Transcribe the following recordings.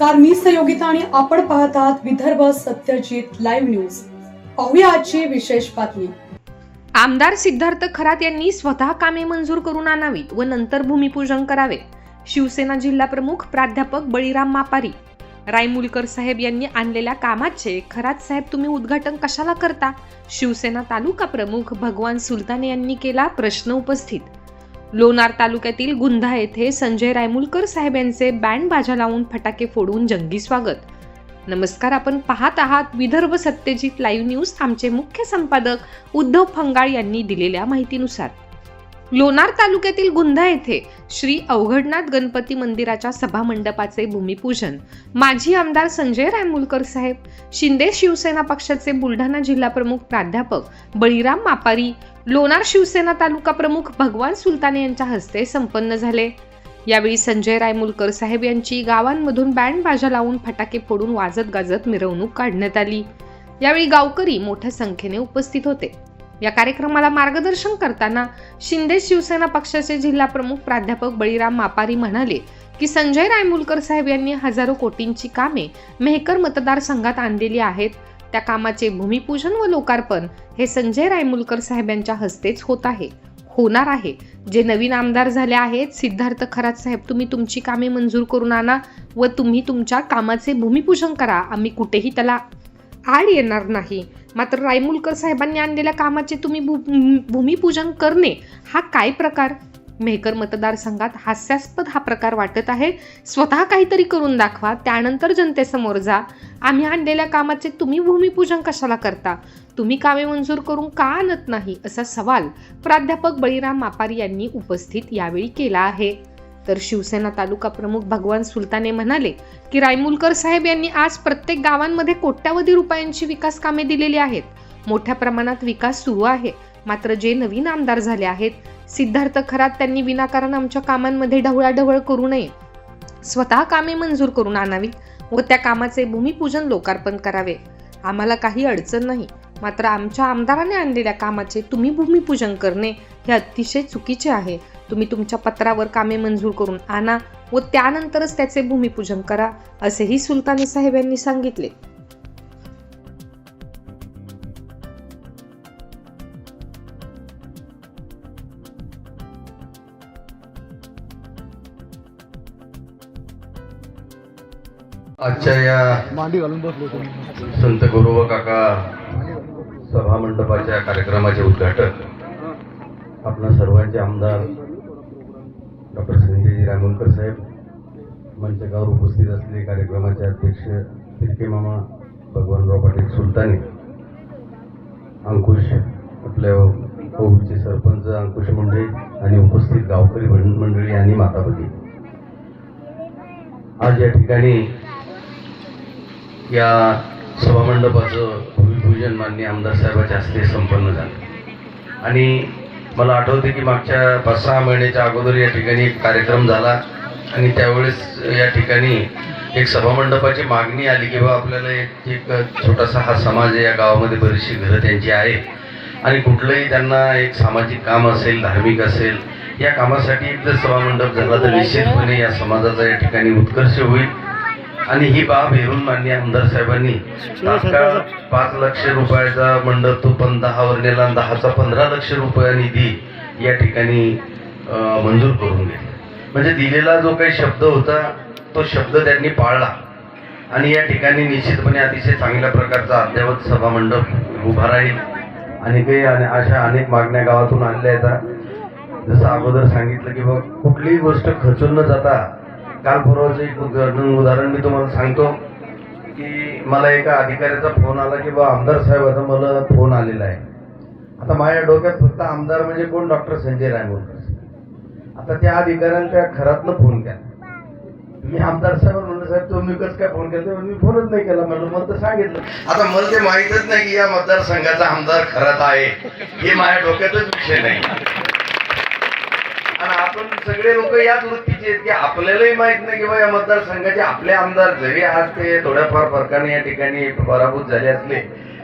नमस्कार मी संयोगिता आणि आपण पाहत आहात विदर्भ सत्यजित लाईव्ह न्यूज पाहूया आजची विशेष बातमी. आमदार सिद्धार्थ खरात यांनी स्वतः कामे मंजूर करून आणावीत व नंतर भूमिपूजन करावे. शिवसेना जिल्हा प्रमुख प्राध्यापक बळीराम मापारी रायमुलकर साहेब यांनी आणलेल्या कामाचे खरात साहेब तुम्ही उद्घाटन कशाला करता? शिवसेना तालुका प्रमुख भगवान सुलताने यांनी केला प्रश्न उपस्थित. लोणार तालुक्यातील गुंधा येथे संजय रायमुलकर साहेब यांचे बँड बाजा लावून फटाके फोडून जंगी स्वागत. नमस्कार आपण पाहत आहात विदर्भ सत्यजित लाईव्ह न्यूज. आमचे मुख्य संपादक उद्धव फंगाळ यांनी दिलेल्या माहितीनुसार. लोणार तालुक्यातील गुंधा येथे श्री अवघडनाथ गणपती मंदिराच्या सभामंडपाचे भूमिपूजन. माजी आमदार संजय रायमुलकर साहेब शिंदे शिवसेना पक्षाचे बुलढाणा जिल्हा प्रमुख प्राध्यापक बळीराम मापारी लोणार शिवसेना तालुका प्रमुख भगवान सुलताने यांच्या हस्ते संपन्न झाले. यावेळी संजय रायमुलकर साहेब यांची गावांमधून बँड बाजा लावून फटाके फोडून वाजत गाजत मिरवणूक काढण्यात आली. यावेळी गावकरी मोठ्या संख्येने उपस्थित होते. या कार्यक्रमाला मार्गदर्शन करताना शिंदे शिवसेना पक्षाचे जिल्हा प्रमुख प्राध्यापक बळीराम मापारी म्हणाले की संजय रायमुलकर साहेब यांनी हजारो कोटींची कामे मेहकर मतदारसंघात आणलेली आहेत. त्या कामाचे भूमिपूजन व लोकार्पण हे संजय रायमुलकर साहेब यांच्या हस्तेच होत आहे. होणार आहे. जे नवीन आमदार झाले आहेत सिद्धार्थ खरात साहेब तुम्ही तुमची कामे मंजूर करून आणा व तुम्ही तुमच्या कामाचे भूमिपूजन करा. आम्ही कुठेही त्याला आड येणार नाही. मात्र रायमुलकर साहेबांनी आणलेल्या कामाचे तुम्ही भू- भूमिपूजन करणे हा काय प्रकार? मेहकर मतदारसंघात हास्यास्पद हा प्रकार वाटत आहे. स्वतः काहीतरी करून दाखवा त्यानंतर जनतेसमोर जा. आम्ही आणलेल्या कामाचे तुम्ही भूमिपूजन कशाला करता? तुम्ही कामे मंजूर करून का आणत नाही? असा सवाल प्राध्यापक बळीराम मापारी यांनी उपस्थित यावेळी केला आहे. तर शिवसेना तालुका प्रमुख भगवान सुलताने म्हणाले की रायमुलकर साहेब यांनी आज प्रत्येक गावांमध्ये कोट्यावधी रुपयांची विकास कामे दिलेली आहेत. मोठ्या प्रमाणात विकास सुरू आहे. मात्र जे नवीन आमदार झाले आहेत सिद्धार्थ खरात त्यांनी विनाकारण आमच्या कामांमध्ये ढवळाढवळ करू नये. स्वतः कामे मंजूर करून आणावीत व त्या कामाचे भूमिपूजन लोकार्पण करावे. आम्हाला काही अडचण नाही. मात्र आमच्या आमदाराने आणलेल्या कामाचे तुम्ही भूमिपूजन करणे हे अतिशय चुकीचे आहे. तुम्ही तुमच्या पत्रावर कामे मंजूर करून आणा व त्यानंतरच त्याचे भूमिपूजन करा असेही सुलतानी साहेब यांनी सांगितले. आजच्या या मांडी घालून बसलो तुम्ही संत गुरुव काका सभा मंडपाच्या कार्यक्रमाचे उद्घाटन. आपणा सर्वांचे आमदार डॉक्टर संजयजी रामोलकर साहेब मंचकावर उपस्थित असलेले कार्यक्रमाचे अध्यक्ष तिरके मामा भगवानराव पाटील सुलताने अंकुश आपल्या कोविडचे सरपंच अंकुश मुंडे आणि उपस्थित गावकरी मंडळी आणि मातापती. आज या ठिकाणी या सभामंडपाचं भूमिपूजन माननीय आमदार साहेबाच्या हस्ते संपन्न झालं. आणि मला आठवते की मागच्या पाच सहा महिन्याच्या अगोदर या ठिकाणी एक कार्यक्रम झाला आणि त्यावेळेस या ठिकाणी एक सभामंडपाची मागणी आली की बा आपल्याला एक एक छोटासा हा समाज आहे या गावामध्ये बरीचशी घरं त्यांची आहेत आणि कुठलंही त्यांना एक सामाजिक काम असेल धार्मिक असेल या कामासाठी एक जर सभामंडप झाला तर निश्चितपणे या समाजाचा या ठिकाणी उत्कर्ष होईल. आणि ही बाब हेरून माननीय आमदार साहेबांनी तात्काळ पाच लक्ष रुपयाचा मंडप तो पण दहावर नेला दहाचा पंधरा लक्ष रुपया निधी या ठिकाणी मंजूर करून घेतला म्हणजे दिलेला जो काही शब्द होता तो शब्द त्यांनी पाळला. आणि या ठिकाणी निश्चितपणे अतिशय चांगल्या प्रकारचा अद्ययावत सभा मंडप उभा राहील. आणि काही आणि अशा अनेक मागण्या गावातून आणल्या येतात जसं अगोदर सांगितलं की बघ कुठलीही गोष्ट खचून न जाता काल परवाचं एक उदाहरण उदाहरण मी तुम्हाला सांगतो की मला एका अधिकाऱ्याचा फोन आला की बा आमदार साहेबाचा मला फोन आलेला आहे. आता माझ्या डोक्यात फक्त आमदार म्हणजे कोण? डॉक्टर संजय रायमोलकर आता त्या अधिकाऱ्यांनी त्या घरातनं फोन केला. मी आमदार साहेब म्हणलं साहेब तुम्ही कसं काय फोन केला? मी फोनच नाही केला. म्हणलं मला तर सांगितलं. आता मला ते माहीतच नाही की या मतदारसंघाचा आमदार खरात आहे. हे माझ्या डोक्यातच विषय नाही. सगळे लोक याच वृत्तीचे आहेत की आपल्यालाही माहीत नाही किंवा या मतदारसंघाचे आपले आमदार जरी आज ते थोड्याफार फरकाने या ठिकाणी पराभूत झाले असले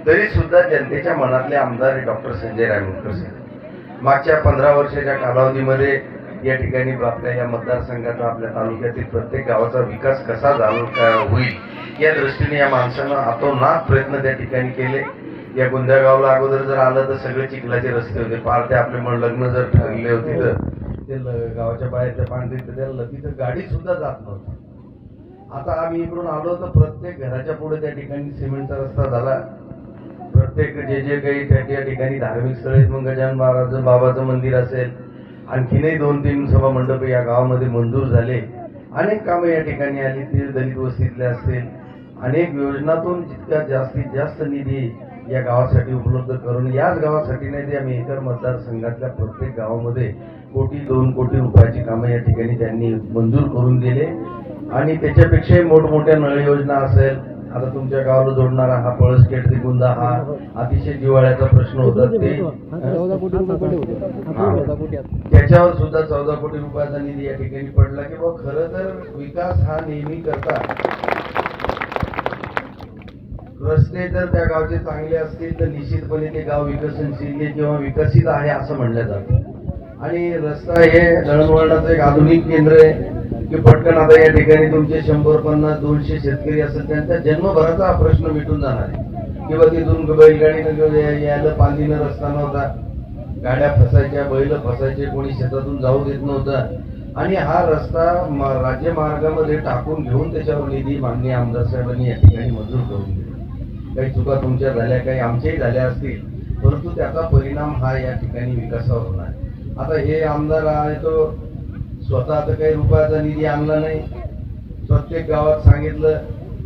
तरी सुद्धा जनतेच्या मनातले आमदार हे डॉक्टर संजय रायमुलकर साहेब मागच्या पंधरा वर्षाच्या कालावधीमध्ये या ठिकाणी आपल्या या मतदारसंघाचा आपल्या तालुक्यातील प्रत्येक गावाचा विकास कसा झाला होईल या दृष्टीने या माणसानं आतोनात प्रयत्न त्या ठिकाणी केले. या गोंदिया गावाला अगोदर जर आलं तर सगळे चिखलाचे रस्ते होते. पार ते आपले मग लग्न जर ठरले होते तर. ते गावाच्या बाहेर त्या पांढरीत त्या तिथं गाडी सुद्धा जात नव्हती. आता आम्ही इकडून आलो तर प्रत्येक घराच्या पुढे त्या ठिकाणी सिमेंटचा रस्ता झाला. प्रत्येक जे जे काही त्या त्या ठिकाणी धार्मिक स्थळ आहेत मग गजानन महाराज बाबाचं मंदिर असेल आणखीनही दोन तीन सभा मंडप या गावामध्ये मंजूर झाले. अनेक कामं या ठिकाणी आली ती दलित वस्तीतले असतील अनेक योजनातून जितका जास्तीत जास्त निधी या गावासाठी उपलब्ध करून याच गावासाठी नाही ते आम्ही इतर मतदारसंघातल्या प्रत्येक गावामध्ये कोटी दोन कोटी रुपयाची कामं या ठिकाणी त्यांनी मंजूर करून दिले. आणि त्याच्यापेक्षाही मोठमोठ्या नळ योजना असेल आता तुमच्या गावाला जोडणारा हा पळस केटरी गुंदा हा अतिशय जिव्हाळ्याचा प्रश्न होता. ते. त्याच्यावर सुद्धा चौदा कोटी रुपयाचा निधी या ठिकाणी पडला की बा खरं तर विकास हा नेहमी करता. रस्ते जर त्या गावचे चांगले असतील तर निश्चितपणे ते गाव विकसनशील किंवा विकसित आहे असं म्हणलं जातं. आणि रस्ता हे दळणवळणाचं एक आधुनिक केंद्र आहे की पटकन आता या ठिकाणी तुमचे शंभर पन्नास दोनशे शेतकरी असेल त्यांचा जन्मभराचा हा प्रश्न मिटून जाणार आहे. किंवा तिथून बैलगाडीनं यायला या- यायला पालीनं रस्ता नव्हता. गाड्या फसायच्या बैल फसायचे कोणी शेतातून जाऊ देत नव्हतं. आणि हा रस्ता राज्यमार्गामध्ये राज्य मार्गामध्ये टाकून घेऊन त्याच्यावर निधी मागणी आमदार साहेबांनी या ठिकाणी मंजूर करून दिली. काही चुका तुमच्या झाल्या काही आमच्याही झाल्या असतील परंतु त्याचा परिणाम हा या ठिकाणी विकासावर होणार आहे. आता हे आमदार आहे तो स्वतः आता काही रुपयाचा निधी आणला नाही. प्रत्येक गावात सांगितलं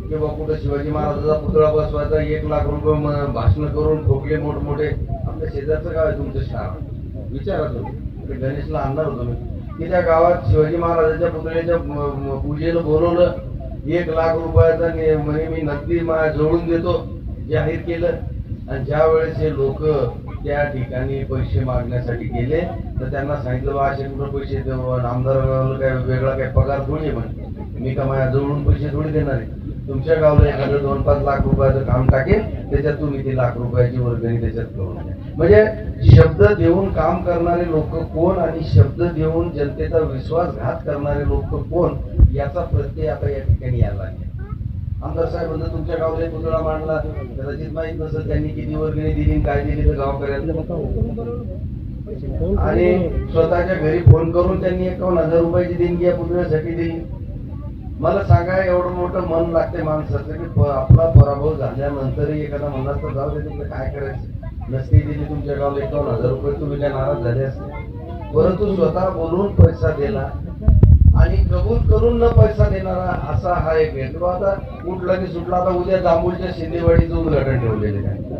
की बा कुठं शिवाजी महाराजाचा पुतळा बसवायचा एक लाख रुपये भाषण करून ठोकले मोठमोठे. आमच्या शेजारचं गाव आहे तुमचं शहर. विचारा तुम्ही. गणेशला आणणार होतो मी. की त्या गावात शिवाजी महाराजाच्या पुतळ्याच्या पूजेनं बोलवलं. एक लाख रुपयाचा म्हणजे मी नगदी मा- जोडून देतो जाहीर केलं. आणि ज्या वेळेस हे लोक त्या ठिकाणी पैसे मागण्यासाठी गेले. तर त्यांना सांगितलं बा असे कुठं पैसे आमदार काय वेगळा काय पगार थोडी आहे म्हणे मी का माझ्या जवळून पैसे थोडी देणार आहे? तुमच्या गावाला एखादं दोन पाच लाख रुपयाचं काम टाकेल त्याच्यात तुम्ही ती लाख रुपयाची वर्गणी त्याच्यात करून म्हणजे शब्द देऊन काम करणारे लोक कोण आणि शब्द देऊन जनतेचा विश्वासघात करणारे लोक कोण याचा प्रत्यय आता या ठिकाणी यायला आहे आमदार साहेबांना तुमच्या गावाला एक पुतळा मांडला. कदाचित माहीत नसेल त्यांनी किती वर्गणी दिली काय दिली तर गावकऱ्यांना. आणि स्वतःच्या घरी फोन करून त्यांनी एकावन्न हजार रुपयाची देणगी या पुतळ्यासाठी दिली. मला सांगा एवढं मोठं मन लागते माणसाचं की आपला पराभव झाल्यानंतरही एखादा मनात तर जाऊ दे तुमचं काय करायचं? नसती दिली तुमच्या गावाला एकावन्न हजार रुपये तुम्ही काय नाराज झाले असते? परंतु स्वतः बोलून पैसा दिला. आणि कबूल करून न पैसा देणारा असा हा एक आहे आता उठला की सुटला आता उद्या जांभूळच्या शिंदेवाडीचं उद्घाटन ठेवलेलं आहे.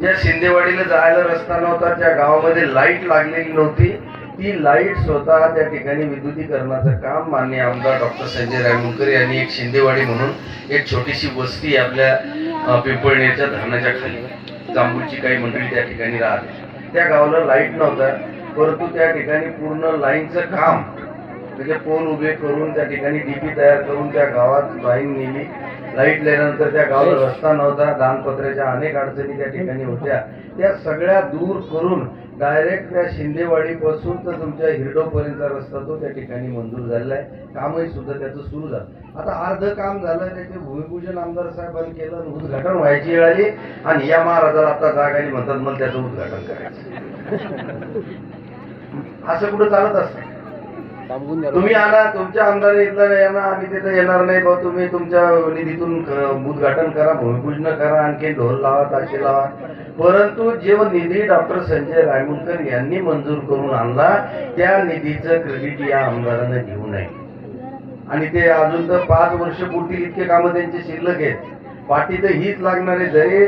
ज्या शिंदेवाडीला जायला रस्ता नव्हता त्या गावामध्ये लाइट लागलेली नव्हती ती लाइट स्वतः त्या ठिकाणी विद्युतीकरणाचं काम माननीय आमदार डॉक्टर संजय रायमुलकर यांनी एक शिंदेवाडी म्हणून एक छोटीशी वस्ती आपल्या अं, पिंपळनेरच्या धरणाच्या खाली जांभूळची काही मंडळी त्या ठिकाणी राहते त्या गावाला लाइट नव्हता परंतु त्या ठिकाणी पूर्ण लाईनचं काम म्हणजे पोल उभे करून त्या ठिकाणी डीपी तयार करून त्या गावात लाईन नेली. लाइट नेल्यानंतर त्या गावाला रस्ता नव्हता. दानपत्राच्या अनेक अडचणी त्या ठिकाणी होत्या. त्या सगळ्या दूर करून डायरेक्ट त्या शिंदेवाडी पासून तर तुमच्या हिरडोपर्यंतचा रस्ता तो त्या ठिकाणी मंजूर झालेला आहे. कामही सुद्धा त्याचं सुरू झालं. आता अर्ध काम झालं त्याचे भूमिपूजन आमदार साहेबांनी केलं उद्घाटन व्हायची वेळ आली. आणि या महाराजाला आता जाग आली म्हणतात मला त्याचं उद्घाटन करायचं असं कुठं चालत असतं? तुम्ही आणा तुमच्या आमदार इथला येणार आम्ही तिथे येणार नाही भाऊ. तुम्ही तुमच्या निधीतून उद्घाटन करा भूमिपूजन करा आणखी ढोल लावा ताशे लावा. परंतु जेव्हा निधी डॉक्टर संजय रायमुलकर यांनी मंजूर करून आणला त्या निधीचं क्रेडिट या आमदारानं घेऊ नये. आणि ते अजून तर पाच वर्ष पुरतील इतके कामं त्यांचे शिल्लक आहेत. पाठी तर हीच लागणार आहे. जरी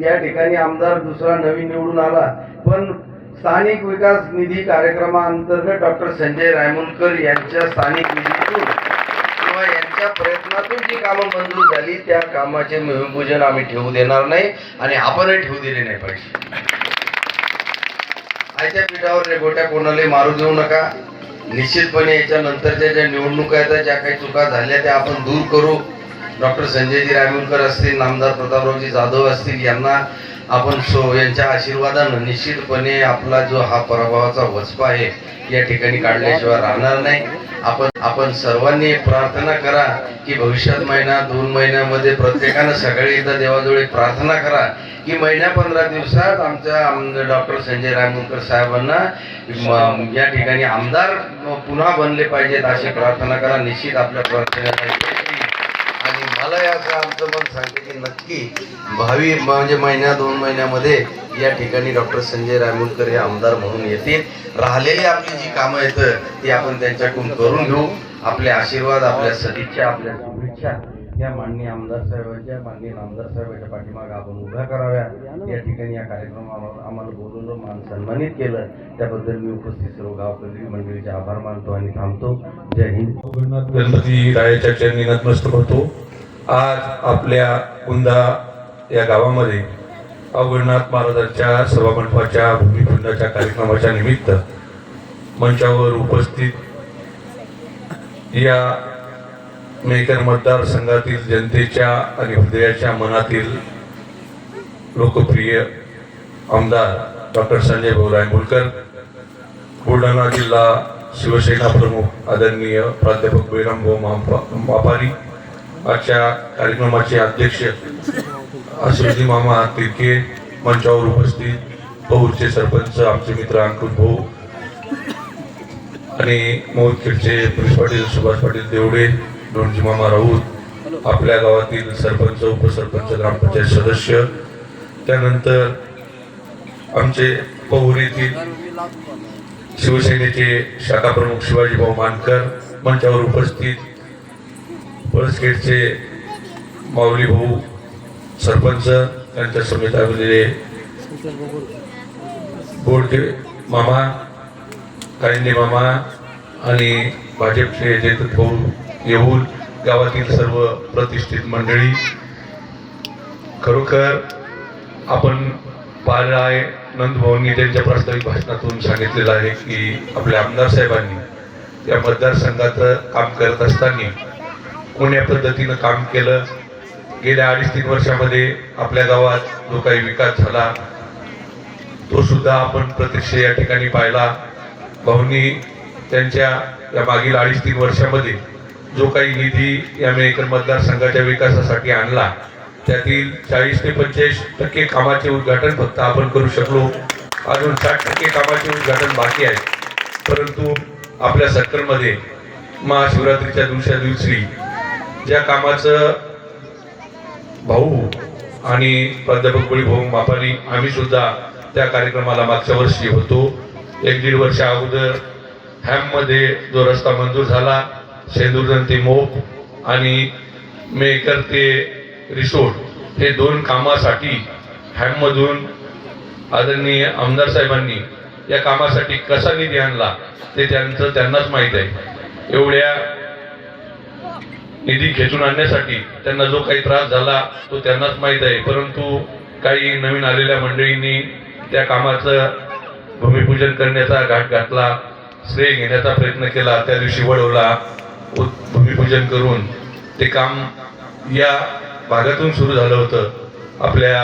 या ठिकाणी आमदार दुसरा नवीन निवडून आला पण स्थानिक विकास निधी कार्यक्रमाअंतर्गत डॉक्टर संजय रायमुनकर यांच्या स्थानिक निधीतून किंवा यांच्या प्रयत्नातून जी कामं मंजूर झाली त्या कामाचे भूमिपूजन आम्ही ठेवू देणार नाही आणि आपणही ठेवू दिले नाही पाहिजे आयच्या पीठावर रेगोट्या कोणालाही मारू देऊ नका. निश्चितपणे याच्या नंतरच्या ज्या निवडणुका आहेत ज्या काही चुका झाल्या त्या आपण दूर करू. डॉक्टर संजयजी रायमुलकर असतील नामदार प्रतापरावजी जाधव असतील यांना आपण सो यांच्या आशीर्वादानं निश्चितपणे आपला जो हा पराभवाचा वचपा आहे या ठिकाणी काढल्याशिवाय राहणार नाही. आपण आपण सर्वांनी प्रार्थना करा की भविष्यात महिना दोन महिन्यामध्ये प्रत्येकानं सकाळी एकदा देवाजवळ एक प्रार्थना करा की महिन्या पंधरा दिवसात आमच्या डॉक्टर संजय रायमुलकर साहेबांना या ठिकाणी आमदार पुन्हा बनले पाहिजेत अशी प्रार्थना करा. निश्चित आपल्या प्रार्थनेला आणि मला याचं आमचं मन सांगते की नक्की भावी म्हणजे महिन्या दोन महिन्यामध्ये या ठिकाणी डॉक्टर संजय रायमुलकर हे आमदार म्हणून येतील. राहिलेली आपली जी कामं आहेत ती आपण त्यांच्याकडून करून घेऊ. आपले आशीर्वाद आपल्या सदिच्छा आपल्या शुभेच्छा या माननीय आमदार साहेबांच्या माननीय आमदार साहेबांच्या पाठीमागे आपण उभ्या कराव्या या ठिकाणी या कार्यक्रमावर आम्हाला बोलवलं मान सन्मानित केलं त्याबद्दल मी उपस्थित सर्व गावकरी मंडळीचे आभार मानतो आणि थांबतो. जय हिंद. गणपती रायाच्या चरणी नतमस्तक होतो. आज आपल्या कुंदा या गावामध्ये अवघडनाथ महाराजांच्या सभामंडपाच्या भूमिपूजनाच्या कार्यक्रमाच्या निमित्त मंचावर उपस्थित या मेकर मतदारसंघातील जनतेच्या आणि हृदयाच्या मनातील लोकप्रिय आमदार डॉक्टर संजय भाऊ मुलकर बुलढाणा जिल्हा शिवसेना प्रमुख आदरणीय प्राध्यापक बळीराम भाऊ मापा- मापारी आजच्या कार्यक्रमाचे अध्यक्ष आशिषजी मामा तिरके मंचावर उपस्थित पौरचे सरपंच आमचे मित्र अंकुश भाऊ आणि मोदखेडचे पुलिस पाटील सुभाष पाटील देवडे दोनजी मामा राऊत आपल्या गावातील सरपंच उपसरपंच ग्रामपंचायत सदस्य त्यानंतर आमचे पौर शिवसेनेचे शाखा प्रमुख शिवाजीभाऊ मानकर मंचावर उपस्थित पळसखेडचे माऊली भाऊ सरपंच त्यांच्या समेत आलेले बोडके मामा कायंदे मामा आणि भाजपचे जयदत्त भाऊ येऊन गावातील सर्व प्रतिष्ठित मंडळी खरोखर आपण पाहिलं आहे नंदभाऊंनी त्यांच्या प्रास्ताविक भाषणातून सांगितलेलं आहे की आपल्या आमदार साहेबांनी या मतदारसंघाचं काम करत असताना कोण्या पद्धतीनं काम केलं? गेल्या अडीच तीन वर्षामध्ये आपल्या गावात जो काही विकास झाला तो सुद्धा आपण प्रत्यक्ष या ठिकाणी पाहिला. भाऊंनी त्यांच्या या मागील अडीच तीन वर्षामध्ये जो काही निधी या मेकर मतदारसंघाच्या विकासासाठी आणला त्यातील चाळीस ते पंचेचाळीस टक्के कामाचे उद्घाटन फक्त आपण करू शकलो. अजून साठ टक्के कामाचे उद्घाटन बाकी आहे. परंतु आपल्या सर्कलमध्ये महाशिवरात्रीच्या दुसऱ्या दिवशी ज्या कामाचं भाऊ आणि प्राध्यापक बळी भाऊ मापारी आम्ही सुद्धा त्या कार्यक्रमाला मागच्या वर्षी होतो. एक दीड वर्ष अगोदर हॅममध्ये जो रस्ता मंजूर झाला शेंदूरजन ते मोप आणि मेकर ते रिसोर्ट हे दोन कामासाठी हॅममधून आदरणीय आमदार साहेबांनी या कामासाठी कसा निधी आणला ते त्यांचं त्यांनाच माहीत आहे. एवढ्या निधी खेचून आणण्यासाठी त्यांना जो काही त्रास झाला तो त्यांनाच माहीत आहे. परंतु काही नवीन आलेल्या मंडळींनी त्या कामाचं भूमिपूजन करण्याचा घाट घातला श्रेय घेण्याचा प्रयत्न केला त्या दिवशी वळवला भूमिपूजन करून ते काम या भागातून सुरू झालं होतं आपल्या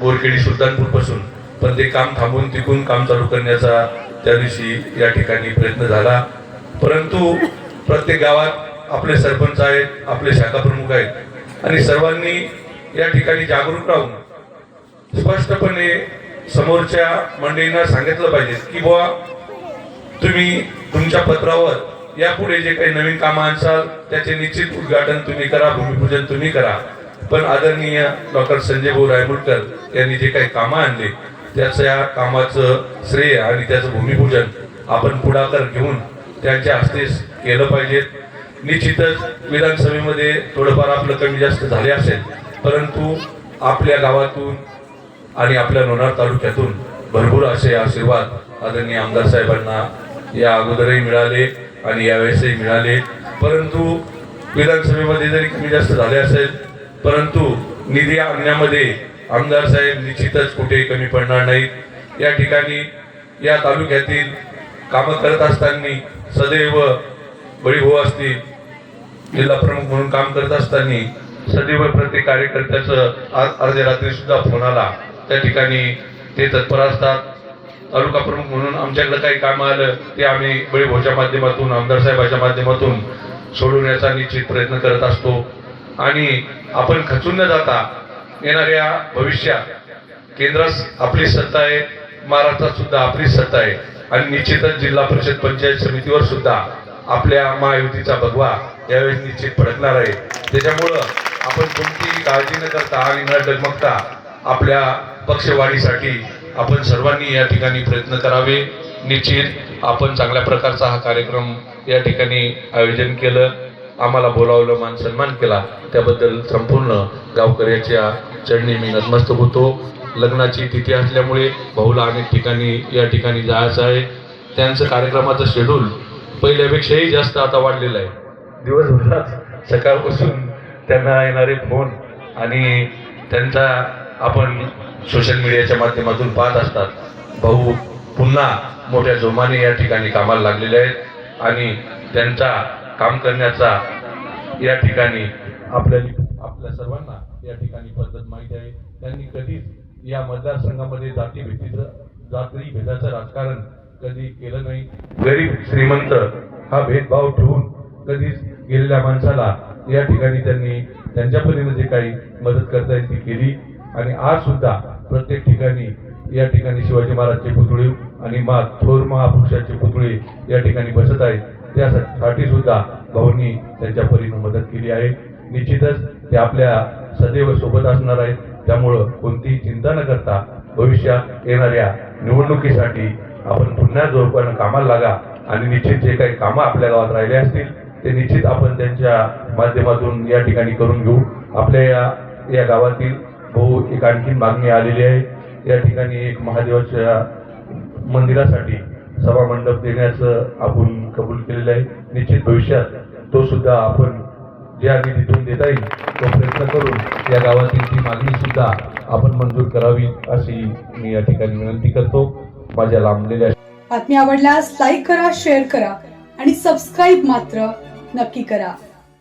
बोरखेडी सुलतानपूरपासून. पण ते काम थांबून तिकून काम चालू करण्याचा त्या दिवशी या ठिकाणी प्रयत्न झाला. परंतु प्रत्येक गावात आपले सरपंच आहेत आपले शाखा प्रमुख आहेत आणि सर्वांनी या ठिकाणी जागरूक राहून स्पष्टपणे समोरच्या मंडळींना सांगितलं पाहिजे की बुवा तुम्ही तुमच्या पत्रावर यापुढे जे काही नवीन कामं आणसाल त्याचे निश्चित उद्घाटन तुम्ही करा भूमिपूजन तुम्ही करा. पण आदरणीय डॉक्टर संजय भाऊ रायमुलकर यांनी जे काही कामं आणले त्याचं या कामाचं श्रेय आणि त्याचं भूमिपूजन आपण पुढाकार घेऊन त्यांच्या हस्ते केलं पाहिजे. निश्चितच विधानसभेमध्ये थोडंफार आपलं कमी जास्त झाले असेल परंतु आपल्या गावातून आणि आपल्या लोणार तालुक्यातून भरपूर असे आशीर्वाद आदरणीय आमदार साहेबांना या अगोदरही मिळाले. आणि यावेळेसही मिळाले. परंतु विधानसभेमध्ये जरी कमी जास्त झाले असेल परंतु निधी आणण्यामध्ये आमदार साहेब निश्चितच कुठे कमी पडणार नाहीत. या ठिकाणी या तालुक्यातील कामं करत असताना सदैव बळीभाऊ असतील. जिल्हा प्रमुख म्हणून काम करत असताना सदैव प्रत्येक कार्यकर्त्याचं अर्ध्या रात्री सुद्धा फोन आला. त्या ठिकाणी ते तत्पर असतात. तालुका प्रमुख म्हणून आमच्याकडे काही काम आलं ते आम्ही बळीभोच्या माध्यमातून आमदार साहेबाच्या माध्यमातून सोडवण्याचा निश्चित प्रयत्न करत असतो. आणि आपण खचून न जाता येणाऱ्या भविष्यात केंद्रास आपली सत्ता आहे महाराष्ट्रात सुद्धा आपली सत्ता आहे. आणि निश्चितच जिल्हा परिषद पंचायत समितीवर सुद्धा आपल्या महायुतीचा भगवा यावेळेस निश्चित फडकणार आहे. त्याच्यामुळं आपण कोणतीही काळजी न करता आणि न डगमगता आपल्या पक्षवाढीसाठी आपण सर्वांनी या ठिकाणी प्रयत्न करावे. निश्चित आपण चांगल्या प्रकारचा हा कार्यक्रम या ठिकाणी आयोजन केलं. आम्हाला बोलावलं मान सन्मान केला. त्याबद्दल संपूर्ण गावकऱ्याच्या चढणी मी नतमस्तक होतो. लग्नाची तिथी असल्यामुळे भाऊला अनेक ठिकाणी या ठिकाणी जायचं आहे. त्यांचं कार्यक्रमाचं शेड्यूल पहिल्यापेक्षाही जास्त आता वाढलेलं आहे. दिवसभरात सकाळपासून त्यांना येणारे फोन आणि त्यांचा आपण सोशल मीडियाच्या माध्यमातून पाहत असतात. भाऊ पुन्हा मोठ्या जोमाने या ठिकाणी कामाला लागलेले आहेत आणि त्यांचा काम करण्याचा या ठिकाणी आपल्या आपल्या सर्वांना या ठिकाणी पद्धत माहीत आहे. त्यांनी कधीच या मतदारसंघामध्ये जाती भेटीचं जाती भेदाचं राजकारण कधी केलं नाही. गरीब श्रीमंत हा भेदभाव ठेवून कधीच गेलेल्या माणसाला या ठिकाणी त्यांनी त्यांच्या परीने जे काही मदत करता येईल ती केली. आणि आज सुद्धा प्रत्येक ठिकाणी या ठिकाणी शिवाजी महाराजचे पुतळे आणि मा थोर महापुरुषाचे पुतळे या ठिकाणी बसत आहेत. त्यासाठी सुद्धा भाऊंनी त्यांच्या परीनं मदत केली आहे. निश्चितच ते आपल्या सदैव सोबत असणार आहेत. त्यामुळं कोणतीही चिंता न करता भविष्यात येणाऱ्या निवडणुकीसाठी आपण पुन्हा जोरपर्यंत कामाला लागा आणि निश्चित जे काही कामं आपल्या गावात राहिले असतील ते निश्चित आपण त्यांच्या माध्यमातून या ठिकाणी करून घेऊ. आपल्या या या गावातील भाऊ एक आणखी मागणी आलेली आहे. या ठिकाणी एक महादेवाच्या मंदिरासाठी सभा मंडप देण्याचं आपण कबूल केलेलं आहे. निश्चित भविष्यात तो सुद्धा आपण ज्या निधीतून देता येईल तो प्रयत्न करून या गावातील ती मागणी सुद्धा आपण मंजूर करावी अशी मी या ठिकाणी विनंती करतो. माझ्या लांबलेल्या बातमी आवडल्यास लाईक करा शेअर करा आणि सबस्क्राईब मात्र नक्की करा.